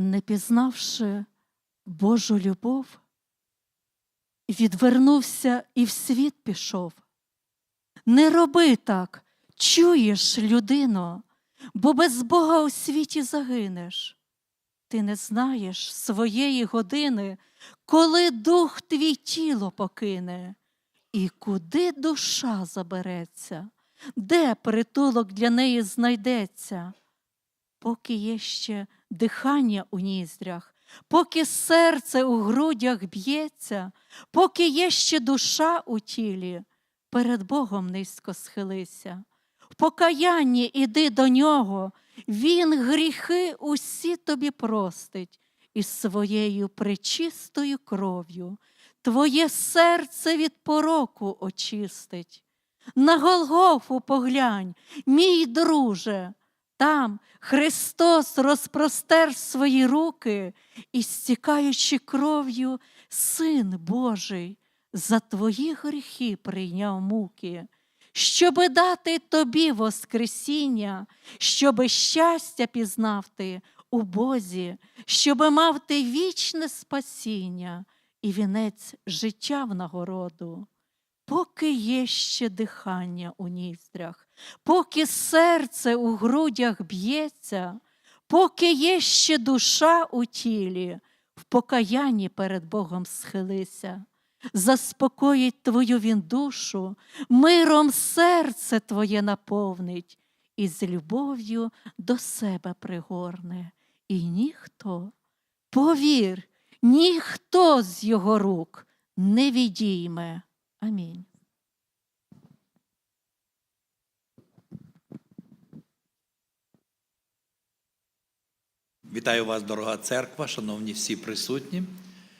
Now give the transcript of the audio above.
не пізнавши Божу любов, відвернувся і в світ пішов. Не роби так, чуєш, людино, бо без Бога у світі загинеш. Ти не знаєш своєї години, коли дух твій тіло покине, і куди душа забереться, де притулок для неї знайдеться, поки є ще дихання у ніздрях, поки серце у грудях б'ється, поки є ще душа у тілі, перед Богом низько схилися. В покаянні іди до нього, Він гріхи усі тобі простить і своєю пречистою кров'ю твоє серце від пороку очистить. На Голгофу поглянь, мій друже, там Христос розпростер свої руки і, стікаючи кров'ю, Син Божий, за твої гріхи прийняв муки, щоби дати тобі Воскресіння, щоби щастя пізнав ти у Бозі, щоби мав ти вічне спасіння і вінець життя в нагороду. Поки є ще дихання у ніздрях, поки серце у грудях б'ється, поки є ще душа у тілі, в покаянні перед Богом схилися, заспокоїть твою він душу, миром серце твоє наповнить і з любов'ю до себе пригорне. І ніхто, повір, ніхто з його рук не відійме. Амінь. Вітаю вас, дорога церква, шановні всі присутні.